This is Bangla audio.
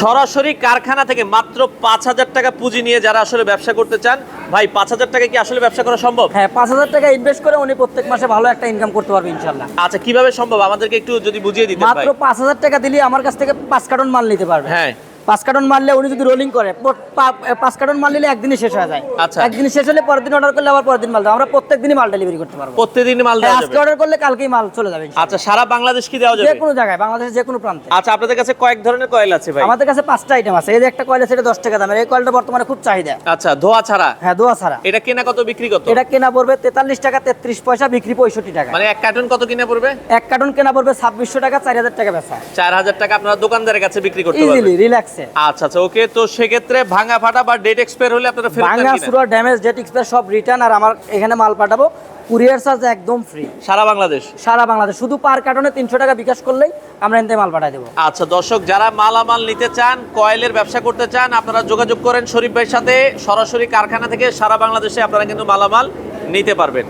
সরাসরি কারখানা থেকে মাত্র পাঁচ হাজার টাকা পুঁজি নিয়ে যারা আসলে ব্যবসা করতে চান ভাই পাঁচ হাজার টাকা কি আসলে ব্যবসা করা সম্ভব? হ্যাঁ পাঁচ হাজার টাকা ইনভেস্ট করে উনি প্রত্যেক মাসে ভালো একটা ইনকাম করতে পারবে ইনশাল্লাহ আচ্ছা কীভাবে সম্ভব? আমাদেরকে একটু যদি বুঝিয়ে দিতে মাত্র পাঁচ হাজার টাকা দিলে আমার কাছ থেকে পাঁচ কার্টন মাল নিতে পারবে। হ্যাঁ। পাঁচ কার্টন মারলে উনি যদি রোলিং করে পাঁচ কার্টন মাল নিলে একদিনই শেষ হয়ে যায়। আচ্ছা। একদিন শেষ হলে পরের দিন অর্ডার করলে আবার পরের দিন মাল দেবো আমরা প্রত্যেক দিনই মাল ডেলিভারি করতে পারব। প্রত্যেকদিন মাল হ্যাঁ, দেওয়া আজকে অর্ডার করলে কালকেই মাল চলে যাবে আচ্ছা সারা বাংলাদেশ কি দেওয়া যে কোনো জায়গায় বাংলাদেশের যে কোনো প্রান্তে। আচ্ছা আপনাদের কাছে কয়েক ধরনের কয়েল আছে ভাই। আমাদের কাছে পাঁচটা আইটেম আছে। এই যে একটা কয়েল আছে এটা দশ টাকা দামের। এই কয়েলটা বর্তমানে খুব চাহিদা। আচ্ছা ধোয়া ছাড়া? হ্যাঁ দোয়া ছাড়া। এটা কেনা কত বিক্রি কত? এটা কেনা পড়বে তেতাল্লিশ টাকা তেত্রিশ পয়সা বিক্রি পঁয়ষট্টি টাকা। মানে এক কার্টুন কত কিনে পড়বে? এক কার্টন কেনা পড়বে ছাব্বিশশো টাকা চার হাজার টাকা বেচা। চার হাজার টাকা আপনারা দোকানদারের কাছে বিক্রি করতে ইজিলি পারবেন রিল্যাক্সে আচ্ছা আচ্ছা ওকে তো সেক্ষেত্রে ভাঙা ফাটা বা ডেট এক্সপায়ার হলে আপনারা ফেরত ভাঙা সুরা ড্যামেজ ডেট এক্সপায়ার সব রিটার্ন আর আমার এখানে মাল পাঠাবো। কুরিয়ার চার্জ একদম ফ্রি সারা বাংলাদেশ? সারা বাংলাদেশ। শুধু পার কার্টনে তিনশো টাকা বিকাশ করলেই আমরা এনতে মাল পাঠাই দেবো। আচ্ছা দর্শক যারা মালামাল নিতে চান কয়েলের ব্যবসা করতে চান আপনারা যোগাযোগ করেন শরীফ ভাইয়ের সাথে। সরাসরি কারখানা থেকে সারা বাংলাদেশে আপনারা কিন্তু মালামাল নিতে পারবেন।